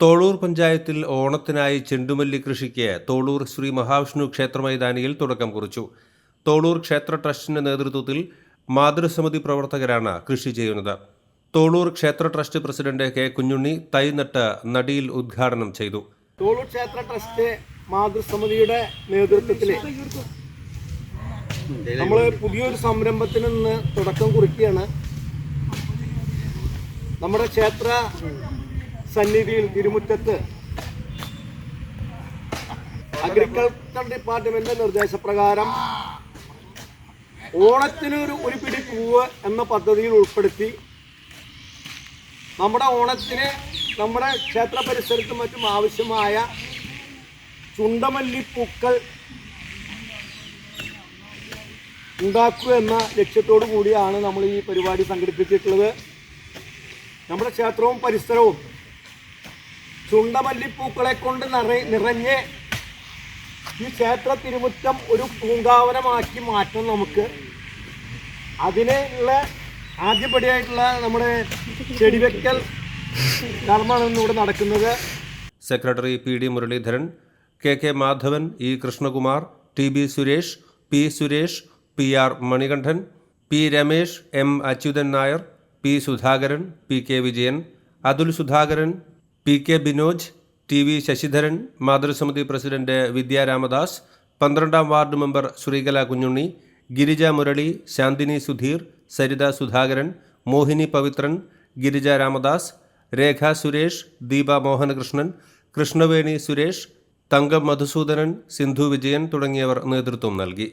തോളൂർ പഞ്ചായത്തിൽ ഓണത്തിനായി ചെണ്ടുമല്ലി കൃഷിക്ക് തോളൂർ ശ്രീ മഹാവിഷ്ണു ക്ഷേത്ര മൈതാനിയിൽ തുടക്കം കുറിച്ചു. തോളൂർ ക്ഷേത്ര ട്രസ്റ്റിന്റെ നേതൃത്വത്തിൽ മാതൃസമിതി പ്രവർത്തകരാണ് കൃഷി ചെയ്യുന്നത്. തോളൂർ ക്ഷേത്ര ട്രസ്റ്റ് പ്രസിഡന്റ് കെ കുഞ്ഞുണ്ണി തൈ നട്ട് നടിയിൽ ഉദ്ഘാടനം ചെയ്തു. തോളൂർ ക്ഷേത്ര ട്രസ്റ്റ് മാതൃസമിതിയുടെ നേതൃത്വത്തിൽ നമ്മൾ പുതിയൊരു സംരംഭത്തിന് നിന്ന് തുടക്കം കുറിക്കുകയാണ്. നമ്മുടെ ക്ഷേത്ര സന്നിധിയിൽ തിരുമുറ്റത്ത് അഗ്രികൾച്ചർ ഡിപ്പാർട്ട്മെന്റിന്റെ നിർദ്ദേശപ്രകാരം ഓണത്തിന് ഒരു ഒരു പിടി പൂവ് എന്ന പദ്ധതിയിൽ ഉൾപ്പെടുത്തി നമ്മുടെ ഓണത്തിന് നമ്മുടെ ക്ഷേത്ര പരിസരത്തും മറ്റും ആവശ്യമായ ചുണ്ടമല്ലിപ്പൂക്കൾ ഉണ്ടാക്കുക എന്ന ലക്ഷ്യത്തോടു കൂടിയാണ് നമ്മൾ ഈ പരിപാടി സംഘടിപ്പിച്ചിട്ടുള്ളത്. നമ്മുടെ ക്ഷേത്രവും പരിസരവും ചുണ്ടമല്ലിപ്പൂക്കളെ കൊണ്ട് നിറ നിറഞ്ഞ് ഈ ക്ഷേത്ര തിരുമുറ്റം ഒരു പൂങ്കാവനമാക്കി മാറ്റം നമുക്ക്. അതിനുള്ള ആദ്യപടിയായിട്ടുള്ള നമ്മുടെ ചെടിവെക്കൽ കർമ്മമാണ് ഇന്നിവിടെ നടക്കുന്നത്. Secretary P D Muraleedharan K K Madhavan E Krishnakumar T B Suresh P Suresh P R Manikandan P Ramesh M Achuthan Nair P Sudhakaran P K Vijayan Athul Sudhakaran P K Binoj T V Sasidharan മാതൃസമിതി president Vidya Ramadas പന്ത്രണ്ടാം ward member Sreekala Kunjunni Girija Murali Shanthini Sudheer Saritha Sudhakaran Mohini Pavithran Girija Ramadas Rekha Suresh Deepa Mohanakrishnan Krishnaveni Suresh Thankam Madhusoodanan Sindhu Vijayan തുടങ്ങിയവർ നേതൃത്വം നൽകി.